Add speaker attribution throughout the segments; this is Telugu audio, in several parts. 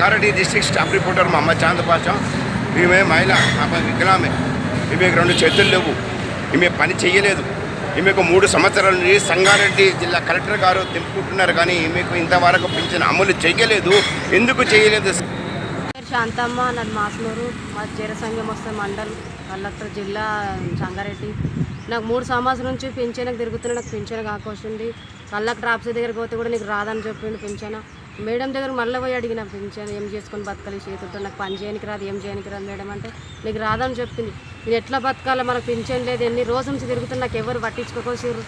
Speaker 1: సంగారెడ్డి డిస్టిక్ స్టాఫ్ రిపోర్టర్ మా చాంద్ పాషా ఈమె మహిళ పాప వికలామే ఈమెకు రెండు చేతులు లేవు. ఈమె పని చేయలేదు ఈమెకు మూడు సంవత్సరాల నుండి సంగారెడ్డి జిల్లా కలెక్టర్ గారు తెంపుకుంటున్నారు కానీ ఈమెకు ఇంతవరకు పెంచిన అమలు చేయలేదు ఎందుకు చేయలేదు
Speaker 2: శాంతమ్మ నాది మాసనూరు మా జీర సంఘం వస్తే మండల్ కలెక్టర్ జిల్లా సంగారెడ్డి. నాకు మూడు సంవత్సరం నుంచి పింఛనకు తిరుగుతున్నా నాకు పెంచాను కాకొస్తుంది కలెక్టర్ ఆఫీస్ దగ్గరికి పోతే కూడా నీకు రాదని చెప్పిండు పింఛన. మేడం దగ్గర మళ్ళీ పోయి అడిగిన పెంచాను ఏం చేసుకొని బతకాలి? చేతులతో నాకు పని చేయనికి రాదు ఏం చేయడానికి రాదు మేడం అంటే నీకు రాదని చెప్పింది. నేను ఎట్లా బతకాలో? మనకు పింఛన్ లేదు. ఎన్ని రోజు నుంచి తిరుగుతున్నా నాకు ఎవరు పట్టించుకోకోసారు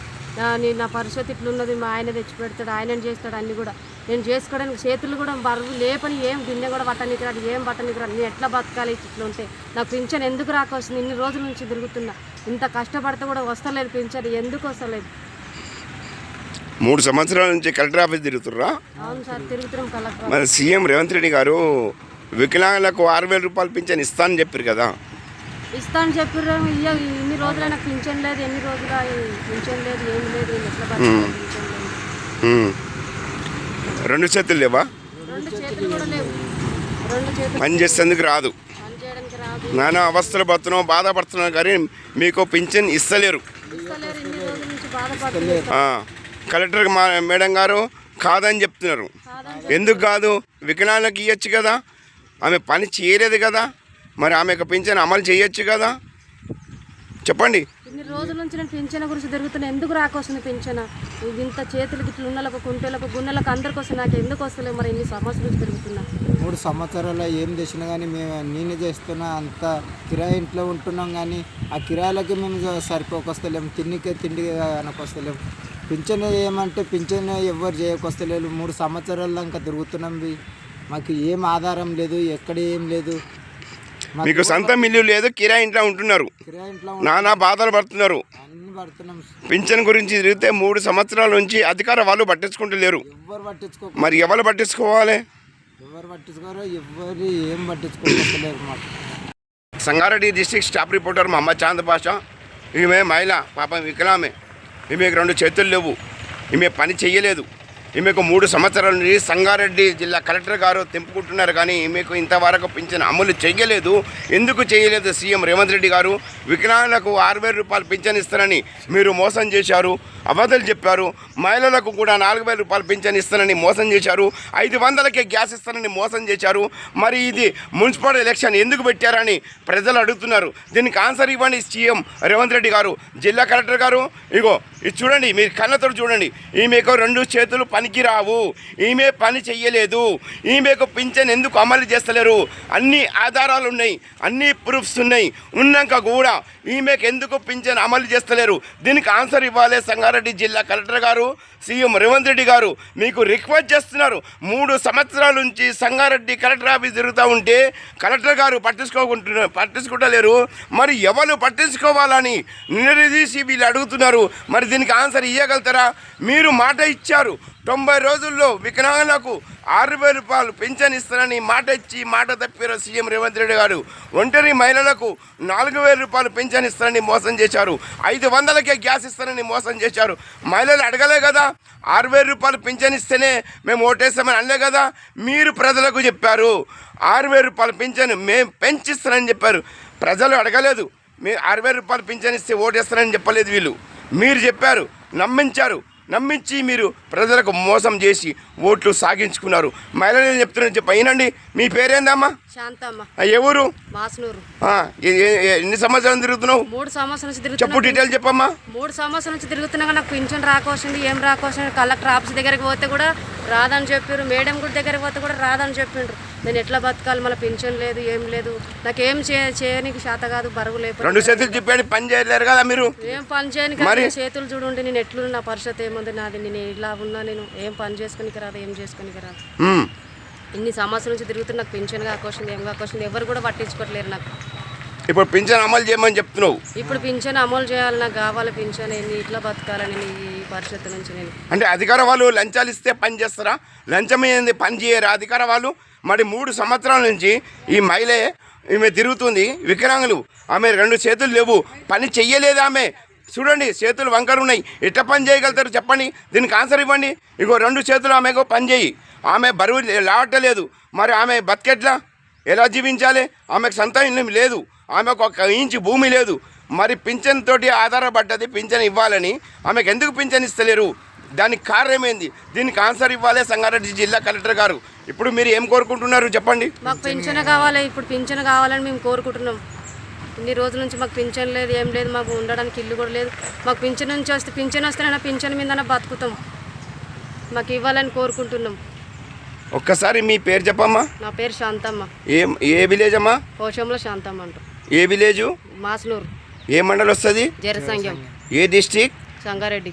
Speaker 2: నేను నా పరిస్థితి ఇట్లున్నది. మా ఆయన తెచ్చి పెడతాడు ఆయన చేస్తాడు అన్ని కూడా. నేను చేసుకోవడానికి చేతులు కూడా బరువు లేపని ఏం గిన్నె కూడా పట్టనికి రాదు ఏం పట్టనికి రాదు. నేను ఎట్లా బతకాలి ఇట్లా ఉంటే? నాకు పింఛన్ ఎందుకు రాకొస్తుంది ఇన్ని రోజుల నుంచి తిరుగుతున్నా. ఇంత కష్టపడితే కూడా వస్తలేదు పింఛన్. ఎందుకు వస్తలేదు?
Speaker 1: మూడు సంవత్సరాల నుంచి కలెక్టర్ ఆఫీస్ తిరుగుతుర్రా? మరి సీఎం రేవంత్ రెడ్డి గారు వికలాంగులకు ఆరు వేల రూపాయలు పింఛన్ ఇస్తానని చెప్పారు కదా.
Speaker 2: ఇస్తాను చెప్పారు ఇన్ని పింఛన్ లేదు ఎన్ని రోజులు పింఛన్ లేదు ఏం లేదు.
Speaker 1: రెండు చేతులు లేవా? పని చేసేందుకు రాదు. నానా అవస్థలు పడుతున్నాం బాధపడుతున్నాం కానీ మీకు పింఛన్ ఇస్తలేరు. కలెక్టర్ మా మేడం గారు కాదని చెప్తున్నారు. ఎందుకు కాదు? వికలాంగులకు ఇవ్వచ్చు కదా. ఆమె పని చేయలేదు కదా. మరి ఆమెకు పింఛన్ అమలు చేయొచ్చు కదా. చెప్పండి.
Speaker 2: ఇన్ని రోజుల నుంచి నేను పింఛన గురించి తిరుగుతున్నా. ఎందుకు రాకొస్తుంది పింఛన? ఇది ఇంత చేతులకి ఇట్లా ఉన్నలకు కుంటలకు గున్నెలకు అందరికి వస్తుంది. నాకు ఎందుకు వస్తలేదు మరి ఇన్ని సమస్యల తిరుగుతున్నా?
Speaker 3: మూడు సంవత్సరాలు ఏం చేసినా కానీ మేము నేనే చేస్తున్నా. అంత కిరాయి ఇంట్లో ఉంటున్నాం కానీ ఆ కిరాయిలకి మేము సరిపోకొస్తలేము తిండికే తిండి అనకొస్తలేము పింఛన్ ఏమంటే పింఛన్ ఎవరు చేయకొస్తలేరు. మూడు సంవత్సరాల దాకా తిరుగుతున్నాం. మాకు ఏం ఆధారం లేదు ఎక్కడ ఏం లేదు. మాకు
Speaker 1: సొంత ఇల్లు లేదు కిరాయి ఇంట్లో ఉంటున్నారు. నానా బాధలు పడుతున్నారు.
Speaker 3: అన్ని పడుతున్నాం.
Speaker 1: పింఛన్ గురించి తిరిగితే మూడు సంవత్సరాల నుంచి అధికార వాళ్ళు పట్టించుకుంటలేరు.
Speaker 3: ఎవ్వరు పట్టించుకో
Speaker 1: మరి ఎవరు పట్టించుకోవాలి?
Speaker 3: ఎవరు పట్టించుకోరో ఎవరు ఏం పట్టించుకోలేరు మాకు.
Speaker 1: Sangareddy district staff reporter Mohammed Chand Pasha ఈమె మహిళ పాపం వికలామే. ఈమెకు రెండు చేతులు లేవు. ఈమె పని చేయలేదు ఈమెకు మూడు సంవత్సరాల నుండి సంగారెడ్డి జిల్లా కలెక్టర్ గారు తెంపుకుంటున్నారు కానీ ఈమెకు ఇంతవరకు పింఛన్ అమలు చేయలేదు ఎందుకు చేయలేదు సీఎం రేవంత్ రెడ్డి గారు వికలాంగులకు ఆరు వేల రూపాయలు పింఛన్ ఇస్తారని మీరు మోసం చేశారు. అబద్ధాలు చెప్పారు. మహిళలకు కూడా నాలుగు వేల రూపాయలు పింఛన్ ఇస్తానని మోసం చేశారు. ఐదు వందలకే గ్యాస్ ఇస్తానని మోసం చేశారు. మరి ఇది మున్సిపల్ ఎలక్షన్ ఎందుకు పెట్టారని ప్రజలు అడుగుతున్నారు. దీనికి ఆన్సర్ ఇవ్వండి సీఎం రేవంత్ రెడ్డి గారు. జిల్లా కలెక్టర్ గారు ఇగో ఇది చూడండి మీరు కళ్ళతో చూడండి. ఈమెకు రెండు చేతులు పనికి రావు ఈమె పని చెయ్యలేదు. ఈమెకు పింఛన్ ఎందుకు అమలు చేస్తలేరు? అన్ని ఆధారాలు ఉన్నాయి అన్ని ప్రూఫ్స్ ఉన్నాయి. ఉన్నాక కూడా ఈమెకు ఎందుకు పింఛన్ అమలు చేస్తలేరు? దీనికి ఆన్సర్ ఇవ్వాలి సంగారెడ్డి జిల్లా కలెక్టర్ గారు సీఎం రేవంత్ రెడ్డి గారు. మీకు రిక్వెస్ట్ చేస్తున్నారు మూడు సంవత్సరాల నుంచి సంగారెడ్డి కలెక్టర్ ఆఫీస్ తిరుగుతూ ఉంటే కలెక్టర్ గారు పట్టించుకోకుంటున్నారు పట్టించుకుంటలేరు. మరి ఎవరు పట్టించుకోవాలని నిలదీసి వీళ్ళు అడుగుతున్నారు? మరి దీనికి ఆన్సర్ ఇవ్వగలుగుతారా మీరు మాట ఇచ్చారు. తొంభై రోజుల్లో వికలాంగులకు ఆరు వేల రూపాయలు పెన్షన్ ఇస్తారని మాట ఇచ్చి మాట తప్పారు సీఎం రేవంత్ రెడ్డి గారు. ఒంటరి మహిళలకు నాలుగు వేల రూపాయలు పెన్షన్ ఇస్తారని మోసం చేశారు. ఐదు వందలకే గ్యాస్ ఇస్తారని మోసం చేశారు. మహిళలు అడగలే కదా? ఆరు వేల రూపాయలు పెన్షన్ ఇస్తేనే మేము ఓటేస్తామని అనలే కదా? మీరు ప్రజలకు చెప్పారు. ఆరు వేల రూపాయలు పెన్షన్ మేము పెంచిస్తారని చెప్పారు. ప్రజలు అడగలేదు. మీరు ఆరు వేల రూపాయలు పింఛన్ ఇస్తే ఓటేస్తారని చెప్పలేదు వీళ్ళు. మీరు చెప్పారు నమ్మించారు. నమ్మించి మీరు ప్రజలకు మోసం చేసి ఓట్లు సాగించుకున్నారు. మహిళలు చెప్తున్నారు చెప్ప అయినండి. మీ పేరేందమ్మా?
Speaker 2: శాంతమ్మ.
Speaker 1: ఎవరు ఎన్ని సంవత్సరాలు తిరుగుతున్నావు?
Speaker 2: మూడు సంవత్సరాల నుంచి
Speaker 1: చెప్పు డీటెయిల్ చెప్పమ్మా.
Speaker 2: మూడు సంవత్సరాల నుంచి తిరుగుతున్నా నాకు పింఛన్ రాకొస్తుంది ఏం రాకొస్తుంది కలెక్టర్ ఆఫీస్ దగ్గరికి పోతే కూడా రాదని చెప్పారు మేడం గుడి దగ్గరికి పోతే కూడా రాదని చెప్పిండ్రు నేను ఎట్లా బతకాలి? మళ్ళీ పింఛన్ లేదు ఏం లేదు. నాకేం చే చేయనికి శాత కాదు బరువు
Speaker 1: రెండు చేతులు చెప్పాడు పని చేయలేరు కదా మీరు.
Speaker 2: ఏం పని చేయనికి. చేతులు చూడండి నేను ఎట్లున్నా నా పరిస్థితి ఏముంది నాది నేను ఇలా ఉన్నా నేను ఏం పని చేసుకోనికి రాదు ఏం చేసుకోనికి రాదు. ఇన్ని సంవత్సరాల నుంచి తిరుగుతున్నా నాకు పింఛన్ కాకొస్తుంది ఏం కాకొస్తుంది ఎవరు కూడా పట్టించుకోవట్లేరు నాకు.
Speaker 1: ఇప్పుడు పింఛన్ అమలు చేయమని చెప్తున్నావు.
Speaker 2: ఇప్పుడు పింఛన్ అమలు చేయాలి నాకు కావాలి పింఛన్ ఇట్లా బతకాలని ఈ పరిస్థితి నుంచి నేను.
Speaker 1: అంటే అధికార వాళ్ళు లంచాలు ఇస్తే పని చేస్తారా? లంచం ఏంది? పని చేయరా? అధికార వాళ్ళు మరి మూడు సంవత్సరాల నుంచి ఈ మహిళ ఈమె తిరుగుతుంది. వికలాంగులు ఆమె రెండు చేతులు లేవు. పని చెయ్యలేదు ఆమె. చూడండి చేతులు వంకరు ఉన్నాయి. ఎట్లా పని చేయగలుగుతారు చెప్పండి. దీనికి ఆన్సర్ ఇవ్వండి. ఇగో రెండు చేతులు ఆమెకు పని చేయి. ఆమె బరువు లావట్లేదు మరి ఆమె బతికెట్లా? ఎలా జీవించాలి? ఆమెకు సొంత ఇల్లు లేదు. ఆమెకు ఒక ఇంచు భూమి లేదు. మరి పింఛన్ తోటి ఆధారపడ్డది పింఛన్ ఇవ్వాలని ఆమెకు ఎందుకు పింఛన్ ఇస్తలేరు? దానికి కారణం ఏంది? దీనికి ఆన్సర్ ఇవ్వాలి సంగారెడ్డి జిల్లా కలెక్టర్ గారు. ఇప్పుడు మీరు ఏం కోరుకుంటున్నారు చెప్పండి?
Speaker 2: మాకు పింఛన్ కావాలి. ఇప్పుడు పింఛన్ కావాలని మేము కోరుకుంటున్నాం. ఇన్ని రోజుల నుంచి మాకు పింఛన్ లేదు ఏం లేదు మాకు ఉండడానికి ఇల్లు కూడా లేదు. మాకు పింఛన్ నుంచి వస్తే పింఛన్ వస్తేనైనా పింఛన్ మీదనే బతుకుతాం. మాకు ఇవ్వాలని కోరుకుంటున్నాం.
Speaker 1: ఒక్కసారి మీ పేరు చెప్పమ్మా.
Speaker 2: నా పేరు శాంతమ్మ.
Speaker 1: ఏ ఏ విలేజ్ అమ్మా?
Speaker 2: పోషంలో శాంతమ్మ అంటాం.
Speaker 1: ఏ విలేజు?
Speaker 2: మాస్నూరు
Speaker 1: ఏ మండల్ వస్తుంది
Speaker 2: జరసంగ్యం
Speaker 1: ఏ డిస్టిక్
Speaker 2: సంగారెడ్డి.